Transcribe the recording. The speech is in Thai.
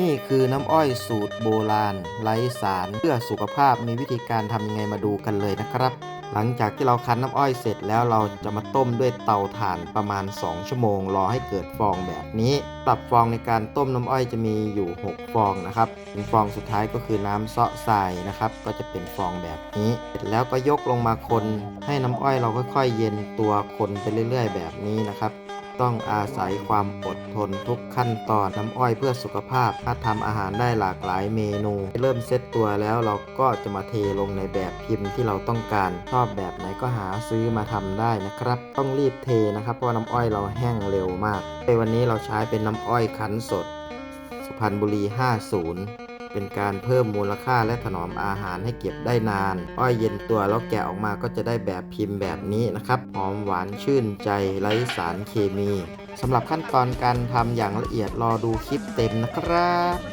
นี่คือน้ำอ้อยสูตรโบราณไร้สารเพื่อสุขภาพมีวิธีการทำยังไงมาดูกันเลยนะครับ หลังจากที่เราคั้นน้ำอ้อยเสร็จแล้วเราจะมาต้มด้วยเตาถ่านประมาณ 2 ชั่วโมง รอให้เกิดฟองแบบนี้ปรับฟองในการต้มน้ำอ้อยจะมีอยู่ 6 ฟองนะครับเป็นฟองสุดท้ายก็คือน้ำเซาะทรายนะครับ ก็จะเป็นฟองแบบนี้เสร็จแล้วก็ยกลงมาคน ให้น้ำอ้อยเราค่อยๆ เย็นตัวคนไปเรื่อย ๆ แบบนี้นะครับ ต้องอาศัยความอดทนทุกขั้นตอนน้ำอ้อยเพื่อสุขภาพถ้าทำอาหารได้หลากหลายเมนู เริ่มเซตตัวแล้วเราก็จะมาเทลงในแบบพิมพ์ที่เราต้องการชอบแบบไหนก็หาซื้อมาทำได้นะครับ ต้องรีบเทนะครับ เพราะน้ำอ้อยเราแห้งเร็วมากในวันนี้เราใช้เป็นน้ำอ้อยคั้นสด สุพรรณบุรี 50 เป็นการเพิ่มมูลค่าและถนอมอาหารให้เก็บได้นาน อ้อยเย็นตัวแล้วแกะออกมาก็จะได้แบบพิมพ์แบบนี้นะครับหอมหวานชื่นใจไร้สารเคมีสำหรับขั้นตอนการทำอย่างละเอียดรอดูคลิปเต็มนะครับ